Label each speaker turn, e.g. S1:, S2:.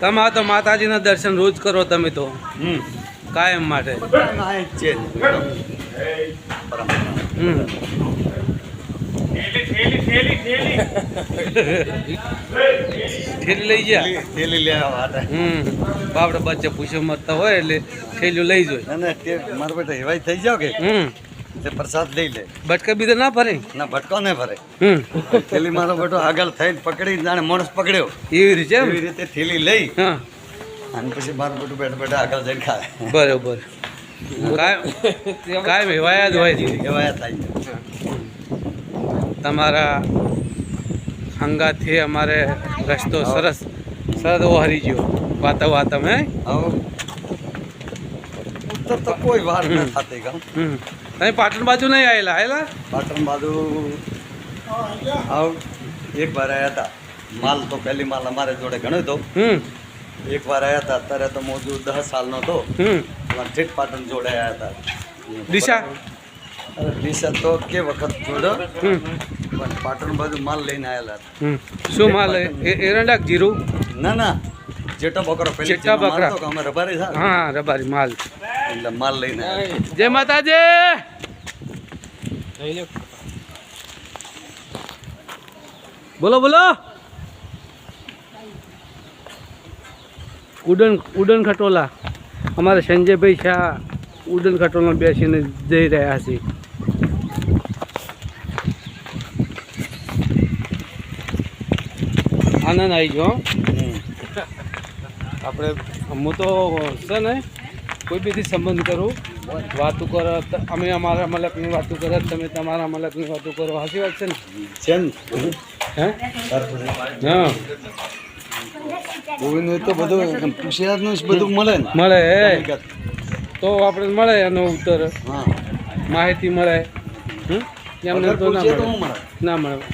S1: તમે આ તો માતાજીના દર્શન રોજ કરો તમે તો.
S2: હમ.
S1: કાયમ માટે. હમ. લઈ ગયા?
S2: થેલી- લેવા
S1: હમ. બાપડે બચ્ચે પૂછો મરતા હોય એટલે થેલું લઈ જોય
S2: ના ના મારા બેટા એવાય થઈ જાવ કે?
S1: હમ.
S2: તે પ્રસાદ લઈ લે.
S1: ભટકે બીજે ના ફરે
S2: ના ભટકો ને ભરે.
S1: હમ.
S2: થેલી મારો બેટો આગળ થઈને પકડી જાણે માણસ પકડ્યો.
S1: એવી રીતે
S2: એવી રીતે થેલી લઈ.
S1: હા.
S2: અને પછી મારું બેટું બેઠા બેઠા આગળ જઈને ખાય.
S1: બરોબર. કાંઈ કાયમ એવાયા જ હોય
S2: હેવાયા થાય
S1: તમારા હંગાથી અમારે રસ્તો સરસ સરસ ઓહરી ગયો. વાતા વાતા હે.
S2: ઉત્તર તો કોઈ વાર ન થતી
S1: હમ. તમે પાટણ બાજુ નહીં આવેલા આવેલા
S2: પાટણ બાજુ આવ એક વાર આવ્યા હતા માલ તો પહેલી માલ અમારે જોડે ગણ્યો હતો એક વાર આવ્યા હતા અત્યારે તો મોજુ દસ સાલનો હતો ઠેઠ પાટણ જોડે આવ્યા હતા
S1: દિશા?
S2: તો કે વખત જોડો. પાટણ બાજુ માલ લઈને આવેલા હતા.
S1: શું માલ? એ એ- એરંડા કે જીરું?
S2: ના ના. જેટો બકરો પેલી
S1: જેટા બકરા.
S2: અમે રબારી
S1: હા રબારી માલ.
S2: એટલે માલ લઈને
S1: જય માતાજી! બોલો બોલો. ઉડન ઉડન ખટોલા. અમારે સંજયભાઈ શાહ ઉડન ખટોલા બેસીને જઈ રહ્યા છે. આનંદ આવી ગયો. આપણે હું તો છે ને કોઈ બીથી સંબંધ કરું વાતો કરો અમે અમારા મલકની વાતો કરો તમે તમારા મલકની વાતો કરો. સાચી વાત છે ને?
S2: છે ને?
S1: હે? હા.
S2: ગોવિંદ તો બધું જ બધું મળે ને?
S1: મળે. તો આપણે મળે એનો ઉત્તર.
S2: હા.
S1: માહિતી મળે? એમને તો ના મળે. ના મળે.